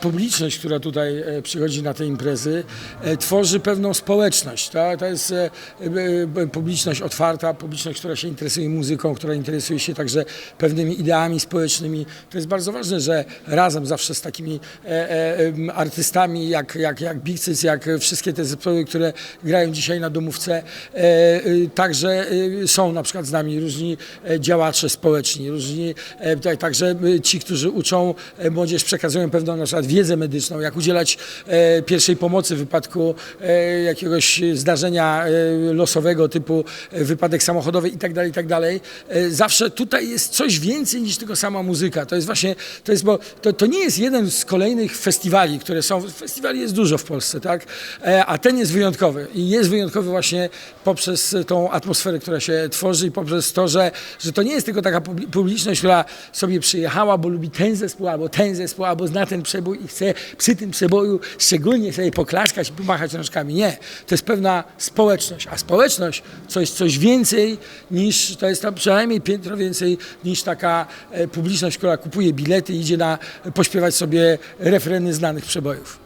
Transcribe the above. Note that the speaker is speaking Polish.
Publiczność, która tutaj e, przychodzi na te imprezy, e, tworzy pewną społeczność. Tak? To jest e, publiczność otwarta, publiczność, która się interesuje muzyką, która interesuje się także pewnymi ideami społecznymi. To jest bardzo ważne, że razem zawsze z takimi artystami jak, jak, jak Big jak wszystkie te zespoły, które grają dzisiaj na domówce, także są na przykład z nami różni działacze społeczni, różni także ci, którzy uczą młodzież, przekazują pewną na przykład wiedzę medyczną, jak udzielać e, pierwszej pomocy w wypadku e, jakiegoś zdarzenia e, losowego typu wypadek samochodowy i tak dalej, i tak dalej. Zawsze tutaj jest coś więcej niż tylko sama muzyka. To jest właśnie, to jest, bo to, to nie jest jeden z kolejnych festiwali, które są, festiwali jest dużo w Polsce, tak? A ten jest wyjątkowy i jest wyjątkowy właśnie poprzez tą atmosferę, która się tworzy i poprzez to, że, że to nie jest tylko taka publi- publiczność, która sobie przyjechała, bo lubi ten zespół, albo ten zespół, albo zna ten przebój i chce przy tym przeboju szczególnie sobie poklaskać pomachać rączkami. Nie, to jest pewna społeczność, a społeczność to jest coś więcej niż, to jest tam przynajmniej piętro więcej niż taka e, publiczność, która kupuje bilety i idzie na pośpiewać sobie refreny znanych przebojów.